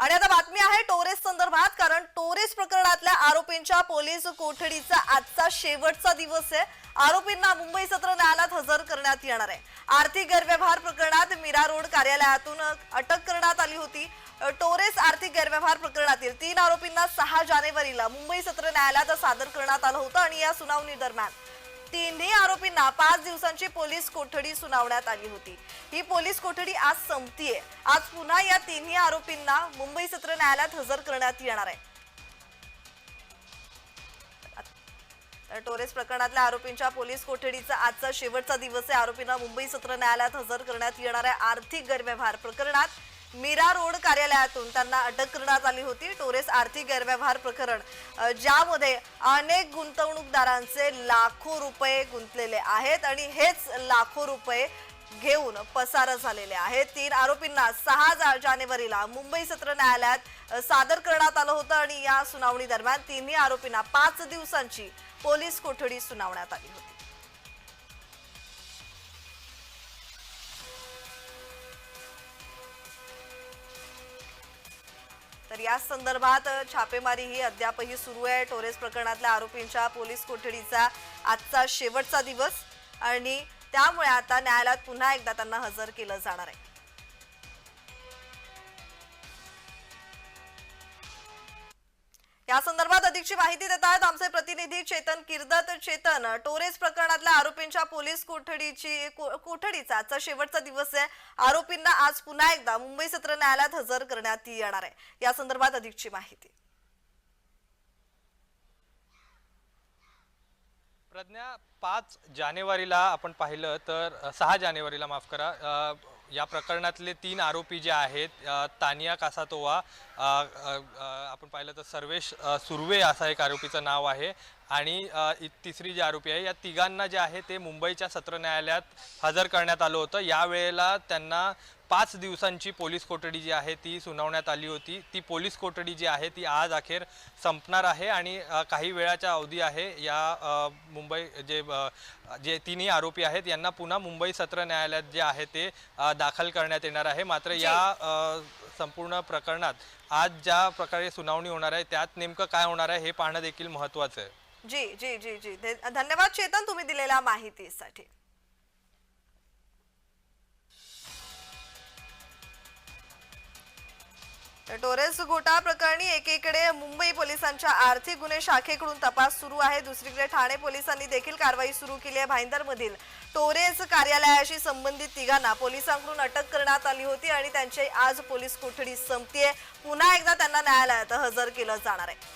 आणि आता बातमी आहे टोरेस संदर्भात कारण टोरेस प्रकरणातल्या आरोपींच्या पोलीस कोठडीचा आजचा शेवटचा दिवस आहे. आरोपींना मुंबई सत्र न्यायालयात हजर करण्यात येणार आहे. आर्थिक गैरव्यवहार प्रकरणात मीरा रोड कार्यालयातून अटक करण्यात आली होती. टोरेस आर्थिक गैरव्यवहार प्रकरणातील तीन आरोपींना सहा जानेवारीला मुंबई सत्र न्यायालयात सादर करण्यात आलं होतं आणि या सुनावणी दरम्यान तिन्ही आरोपींना पाच दिवसांची पोलीस कोठडी सुनावण्यात आली होती. ही पोलीस कोठडी आज संपतीये. आज पुन्हा या तिन्ही आरोपींना मुंबई सत्र न्यायालयात हजर करण्यात येणार आहे. तर टोरेस प्रकरणातल्या आरोपींच्या पोलीस कोठडीचा आजचा शेवटचा दिवस आहे. आरोपींना मुंबई सत्र न्यायालयात हजर करण्यात येणार आहे. आर्थिक गैरव्यवहार प्रकरणात मीरा रोड कार्यालयातून त्यांना अटक करण्यात आली होती. टोरेस आर्थिक गैरव्यवहार प्रकरण ज्यामध्ये अनेक गुंतवणूकदारांचे लाखो रुपये गुंतलेले आहेत आणि हेच लाखो रुपये घेऊन पसार झालेले आहेत. तीन आरोपींना सहा जानेवारीला मुंबई सत्र न्यायालयात सादर करण्यात आलं होतं आणि या सुनावणी दरम्यान तिन्ही आरोपींना पाच दिवसांची पोलीस कोठडी सुनावण्यात आली होती. तर या संदर्भात छापेमारी ही अद्यापही सुरू आहे. टोरेस प्रकरणातल्या आरोपींच्या पोलीस कोठडीचा आजचा शेवटचा दिवस आणि त्यामुळे आता न्यायालयात पुन्हा एकदा त्यांना हजर केलं जाणार आहे. या संदर्भात अधिकची माहिती देत आहेत आमचे प्रतिनिधी चेतन किर्दत. चेतन टोरेस प्रकरणातल्या आरोपींच्या पोलीस कोठडीची कोठडीचा आजचा शेवटचा दिवस आहे. आरोपींना आज पुन्हा एकदा मुंबई सत्र न्यायालयात हजर करण्यात येणार आहे. या संदर्भात अधिकची माहिती. प्रज्ञा पाच जानेवारीला आपण पाहिलं तर सहा जानेवारीला माफ करा. या प्रकरणातले तीन आरोपी जे आहेत तानिया कासातोवा आपण पाहिलं तर सर्वेश सुर्वे असा एक आरोपीचं नाव आहे. आणि तिसरी जी आरोपी आहे या तिघांना जे आहे ते मुंबईच्या सत्र न्यायालयात हजर करण्यात आलं होतं. यावेळेला त्यांना पाच दिवसांची पोलीस कोठडी जी आहे ती सुनावण्यात आली होती. ती पोलीस कोठडी जी आहे ती आज अखेर संपणार आहे आणि काही वेळाच्या अवधी आहे. या मुंबई जे जे तिन्ही आरोपी आहेत यांना पुन्हा मुंबई सत्र न्यायालयात जे आहे ते दाखल करण्यात येणार आहे. मात्र या संपूर्ण प्रकरणात आज ज्या प्रकारे सुनावणी होणार आहे त्यात नेमकं काय होणार आहे हे पाहणं देखील महत्त्वाचं आहे. जी जी जी जी. धन्यवाद चेतन तुम्ही दिलेल्या माहितीसाठी. टोरेस घोटाळा प्रकरणी एकीकडे मुंबई पोलिसांच्या आर्थिक गुन्हे शाखेकडून तपास सुरू आहे. दुसरीकडे ठाणे पोलिसांनी देखील कारवाई सुरू केली आहे. भाईंदरमधील टोरेस कार्यालयाशी संबंधित तिघांना पोलिसांकडून अटक करण्यात आली होती आणि त्यांची आज पोलीस कोठडी संपतीये. पुन्हा एकदा त्यांना न्यायालयात हजर केलं जाणार आहे.